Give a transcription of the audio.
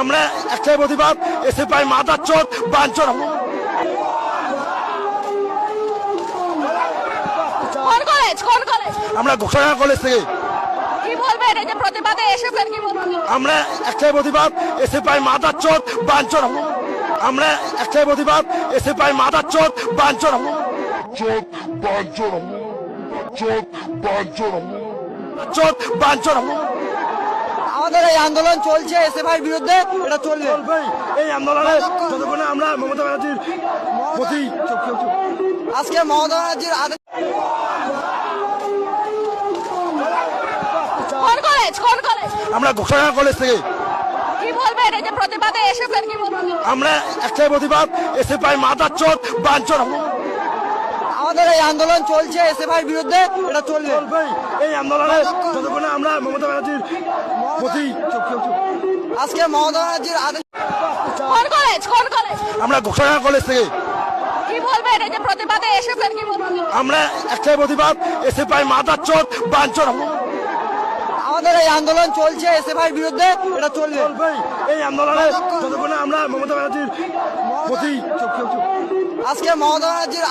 আমরা একটাই প্রতিবাদ এসে পাই মাদার চোদ বাঞ্চর কোন কলেজ কোন কলেজ আমরা ঘোষণা কলেজ থেকে। কি বলবেন? এই যে প্রতিবাদে এসেছেন কি বলবেন? আমরা একটাই প্রতিবাদ এসে পাই মাদার চোদ বাঞ্চর আমরা একটাই প্রতিবাদ এসে পাই মাদার চোদ বাঞ্চর চোখ বাঞ্চর চোখ বাঞ্চর চোদ বাঞ্চর এই আন্দোলন চলছে এসএফআই বিরুদ্ধে এটা চলবে। এই আন্দোলনে যতক্ষণে আমরা মমতা ব্যানার্জির প্রতি আজকে মমতা ব্যানার্জির আদেশ কলেজ আমরা ঘোষণা কলেজ থেকে। আমরা একটাই প্রতিবাদ এসে পাই মাদার চোদ বাঞ্চর আমাদের এই আন্দোলন চলছে এসএফআই বিরুদ্ধে এটা চলবে। এই আন্দোলনে যতক্ষণে আমরা মমতা ব্যানার্জির প্রতি আজকে মমতা ব্যানার্জির আদেশ কোন কলেজ কোন কলেজ আমরা ঘোষণা কলেজ থেকে। কি বলবেন এই যে প্রতিবাদে এসেছেন কি বলবেন? আমরা একটাই প্রতিবাদ এসে পাই মাদার চোদ বাঞ্চর আমাদের এই আন্দোলন চলছে এসএফআই বিরুদ্ধে এটা চলবে। এই আন্দোলনে যতক্ষণে আমরা মমতা ব্যানার্জির প্রতি আজকে মমতা ব্যানার্জির